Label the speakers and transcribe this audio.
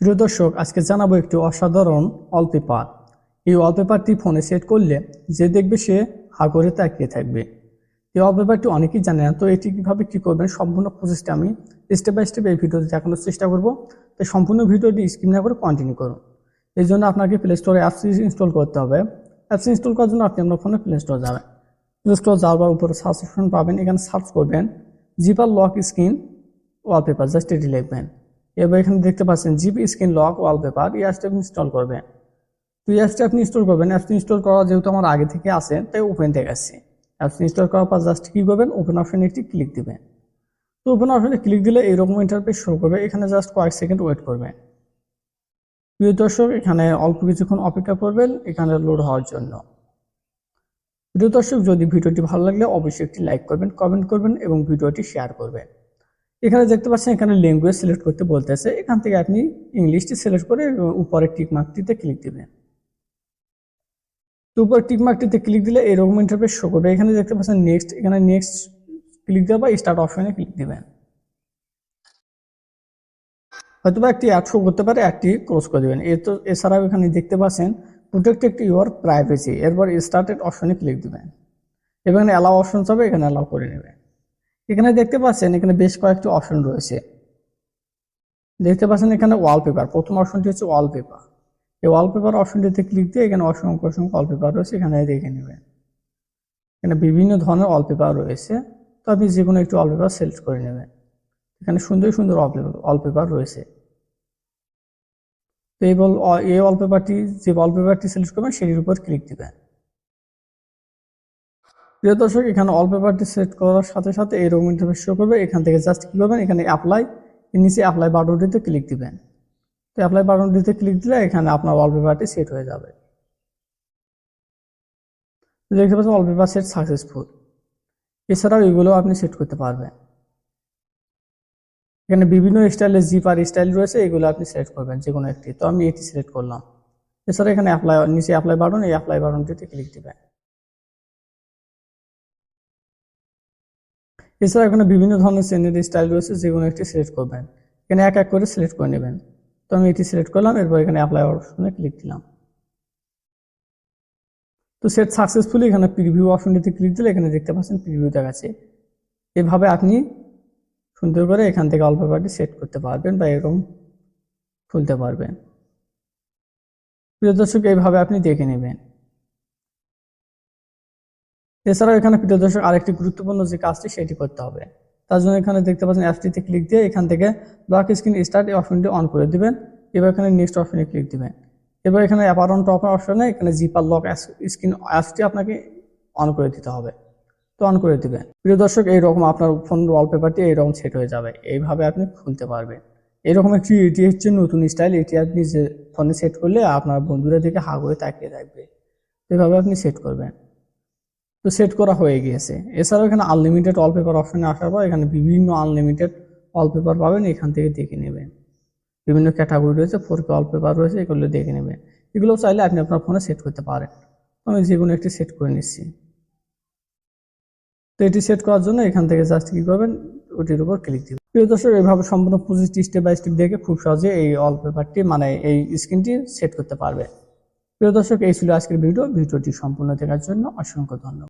Speaker 1: প্রিয় দর্শক, আজকে জানাব একটি অসাধারণ ওয়ালপেপার এই ওয়ালপেপারটি ফোনে সেট করলে যে দেখবে সে হা করে তাকিয়ে থাকবে। এই ওয়ালপেপারটি অনেকেই জানে না তো এটি কীভাবে কী করবেন সম্পূর্ণ প্রসেসটা আমি স্টেপ বাই স্টেপ এই ভিডিওতে দেখানোর চেষ্টা করব। তাই সম্পূর্ণ ভিডিওটি স্ক্রিন না করে কন্টিনিউ করুন। এই জন্য আপনাকে প্লে স্টোরে অ্যাপস ইনস্টল করতে হবে। অ্যাপস ইনস্টল করার জন্য আপনি আপনার ফোনে প্লে স্টোর যাবেন। প্লে স্টোর যাওয়ার উপরে সার্চ পাবেন, এখানে সার্চ করবেন। Zipper lock screen wallpaper just এটি লিখবেন। এবার এখানে দেখতে পাচ্ছেন জিপি স্ক্রিন লক ওয়ালপেপার এই অ্যাপসটা আপনি ইনস্টল করবেন। তো এই অ্যাপসটা আপনি ইনস্টল করবেন। অ্যাপসটি ইনস্টল করা যেহেতু আমার আগে থেকে আছে, তাই ওপেন থেকে আসছে অ্যাপস ইনস্টল করার পর জাস্ট কী করবেন? ওপেন অপশনে একটি ক্লিক দিবেন। তো ওপেন অপশনে ক্লিক দিলে এইরকম ইন্টারপেজ শো করবে। এখানে জাস্ট কয়েক সেকেন্ড ওয়েট করবেন। প্রিয় দর্শক, এখানে অল্প কিছুক্ষণ অপেক্ষা করবেন, এখানে লোড হওয়ার জন্য। প্রিয় দর্শক, যদি ভিডিওটি ভালো লাগলে অবশ্যই একটি লাইক করবেন কমেন্ট করবেন এবং ভিডিওটি শেয়ার করবেন। এখানে দেখতে পাচ্ছেন, এখানে ল্যাঙ্গুয়েজ সিলেক্ট করতে বলতেছে। এখান থেকে আপনি ইংলিশটি সিলেক্ট করে উপরে টিক মার্কটিতে ক্লিক দিবেন। তো উপরে টিক মার্কটিতে ক্লিক দিলে এরকম ইন্টারফেস শো করবে। এখানে দেখতে পাচ্ছেন নেক্সট এখানে নেক্সট ক্লিক দেওয়া বা স্টার্ট অপশনে ক্লিক দিবেন। হয়তোবা একটি অ্যাড শো করতে পারে, একটি ক্লোজ করে দেবেন। এর তো, এছাড়াও এখানে দেখতে পাচ্ছেন প্রোটেক্ট ইউর প্রাইভেসি এরপর স্টার্টেড অপশনে ক্লিক দিবেন। এখানে অ্যালাউ অপশন হবে, এখানে অ্যালাউ করে নেবেন। এখানে দেখতে পাচ্ছেন, এখানে বেশ কয়েকটি অপশন রয়েছে। দেখতে পাচ্ছেন এখানে ওয়ালপেপার প্রথম অপশনটি হচ্ছে ওয়ালপেপার এই ওয়ালপেপার অপশনটিতে ক্লিক দিয়ে এখানে অসংখ্য অসংখ্য ওয়ালপেপার রয়েছে, এখানে দেখে নেবেন। এখানে বিভিন্ন ধরনের ওয়ালপেপার রয়েছে, তো আপনি যে কোনো একটি ওয়ালপেপার সিলেক্ট করে নেবেন। এখানে সুন্দর সুন্দর ওয়ালপেপার রয়েছে। তো এই বল এই ওয়ালপেপারটি যে ওয়ালপেপারটি সিলেক্ট করবেন, সেটির উপর ক্লিক দিবেন। প্রিয় দর্শক, এখানে ওয়ালপেপারটি সেট করার সাথে সাথে এইরকম ইন্টারফেস শো করবে। এখান থেকে জাস্ট কী করবেন? এখানে অ্যাপ্লাই নিচে অ্যাপ্লাই বাটনটিতে ক্লিক দিবেন। তো অ্যাপ্লাই বাটনটিতে ক্লিক দিলে এখানে আপনার ওয়ালপেপারটি সেট হয়ে যাবে। দেখতে পাচ্ছেন ওয়ালপেপার সেট সাকসেসফুল এছাড়াও এগুলো আপনি সেট করতে পারবেন। এখানে বিভিন্ন স্টাইলের জিপার স্টাইল রয়েছে, এগুলো আপনি সিলেক্ট করবেন যে কোনো একটি। তো আমি এটি সিলেক্ট করলাম। এছাড়া এখানে অ্যাপ্লাই নিচে অ্যাপ্লাই বাটন এই অ্যাপ্লাই বাটনটিতে ক্লিক দিবেন। এছাড়া এখানে বিভিন্ন ধরনের চেনের স্টাইল রয়েছে, যে কোনো একটি সিলেক্ট করবেন। এখানে এক এক করে সিলেক্ট করে নেবেন। তো আমি এটি সিলেক্ট করলাম, এরপর এখানে অ্যাপ্লাই অপশনে ক্লিক দিলাম। তো সেট সাকসেসফুলি এখানে প্রিভিউ অপশনটিতে ক্লিক দিলে এখানে দেখতে পাচ্ছেন প্রিভিউ দেখাচ্ছে এভাবে আপনি সুন্দর করে এখান থেকে অল্প পার্টি সেট করতে পারবেন বা এরকম খুলতে পারবেন। প্রিয় দর্শক এইভাবে আপনি দেখে নেবেন। এছাড়াও এখানে প্রিয় দর্শক, আরেকটি গুরুত্বপূর্ণ যে কাজটি সেটি করতে হবে। তার জন্য এখানে দেখতে পাচ্ছেন অ্যাপটিতে ক্লিক দিয়ে এখান থেকে ব্লক স্ক্রিন স্টার্ট এই অপশনটি অন করে দিবেন। এবার এখানে নেক্সট অপশনে ক্লিক দিবেন। এবার এখানে অ্যাপার অন টপ অপশনে এখানে জিপার লক স্ক্রিন অ্যাপসটি আপনাকে অন করে দিতে হবে। তো অন করে দিবেন। প্রিয় দর্শক, এইরকম আপনার ফোন ওয়ালপেপারটি এইরকম সেট হয়ে যাবে। এইভাবে আপনি খুলতে পারবেন। এরকম একটি এটি হচ্ছে নতুন স্টাইল এটি আপনি যে ফোনে সেট করলে আপনার বন্ধুরা দিকে হা করে তাকিয়ে থাকবে। এভাবে আপনি সেট করবেন। তো সেট করা হয়ে গিয়েছে। এছাড়াও এখানে আনলিমিটেড ওয়ালপেপার অপশানে আসার পর এখানে বিভিন্ন আনলিমিটেড ওয়ালপেপার পাবেন, এখান থেকে দেখে নেবেন। বিভিন্ন ক্যাটাগরি রয়েছে ফোর কে ওয়ালপেপার রয়েছে, এগুলো দেখে নেবেন। এগুলো চাইলে আপনি আপনার ফোনে সেট করতে পারেন। আমি যে কোনো একটি সেট করে নিচ্ছি। তো এটি সেট করার জন্য এখান থেকে জাস্ট কী করবেন, ওটির উপর ক্লিক দিবেন। প্রিয় দর্শক এইভাবে সম্পূর্ণ পঁচিশটি স্টেপ বাই স্টেপ দেখে খুব সহজে এই ওয়ালপেপারটি মানে এই স্ক্রিনটি সেট করতে পারবে প্রিয় দর্শক, এই ছিল আজকের ভিডিও ভিডিওটি সম্পূর্ণ দেখার জন্য অসংখ্য ধন্যবাদ।